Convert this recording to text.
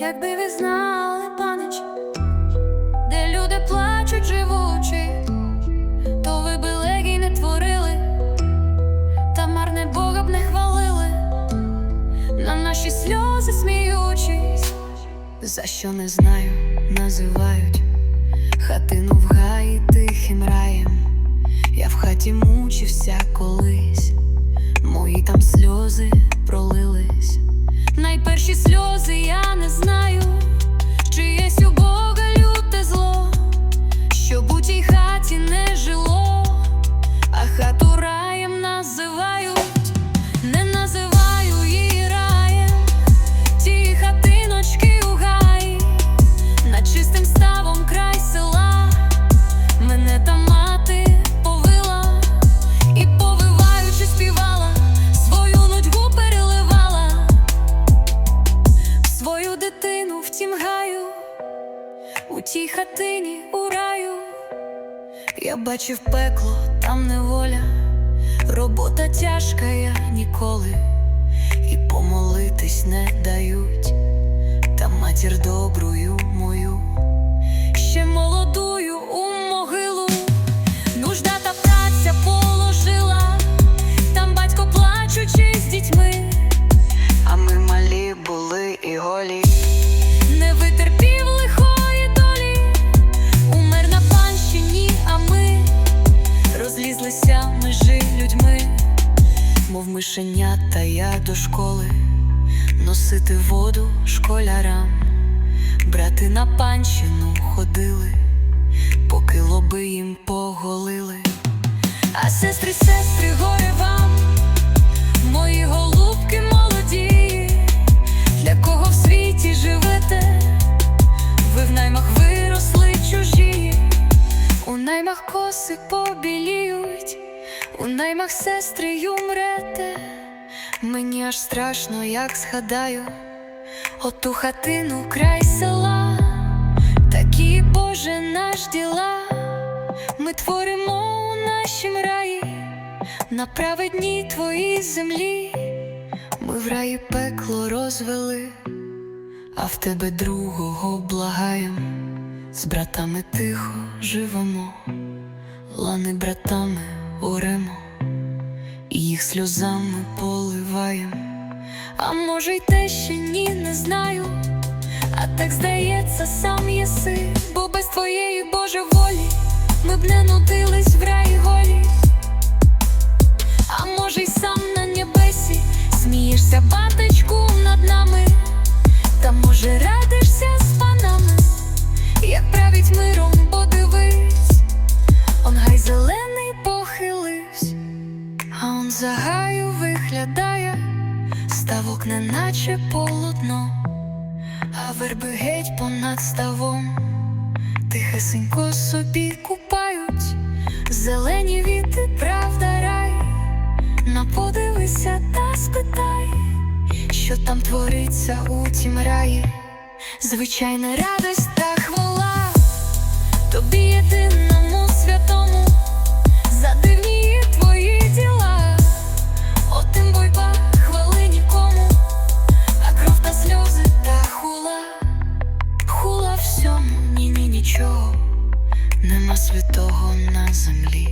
Якби ви знали, панич, де люди плачуть живучи, то ви би легій не творили, та марне Бога б не хвалили, на наші сльози сміючись, за що не знаю, називають хатину в гаї тихим раєм. Я в хаті мучився колись, мої там сльози пролились. Найперші сльози я не знаю, чи єсть у тій хатині у раю. Я бачив пекло, там неволя, робота тяжка, я ніколи, і помолитись не дають, та матір добрую мов мишенята я до школи, носити воду школярам, брати на панщину ходили, поки лоби їм поголили. А сестри, сестри, горе вам, мої голубки молоді, для кого в світі живете, ви в наймах виросли чужі, у наймах коси у наймах сестри й умрете. Мені аж страшно, як згадаю, оту хатину край села, такі Боже наш діла, ми творимо у нашім раї, на праведній твоїй землі. Ми в раї пекло розвели, а в тебе другого благаєм, з братами тихо живемо, лани братами оремо, сльозами поливаєм. А може, й те ще ні, не знаю, а так здається, сам єси, бо без твоєї Боже волі ми б не нудились в рай голі. За гаю виглядає, ставок неначе полотно, а верби геть понад ставом, тихесенько собі купають, зелені віти, правда рай. Наподивися та спитай, що там твориться у тім раї, звичайна радость та хвала, тобі єдина святого на землі.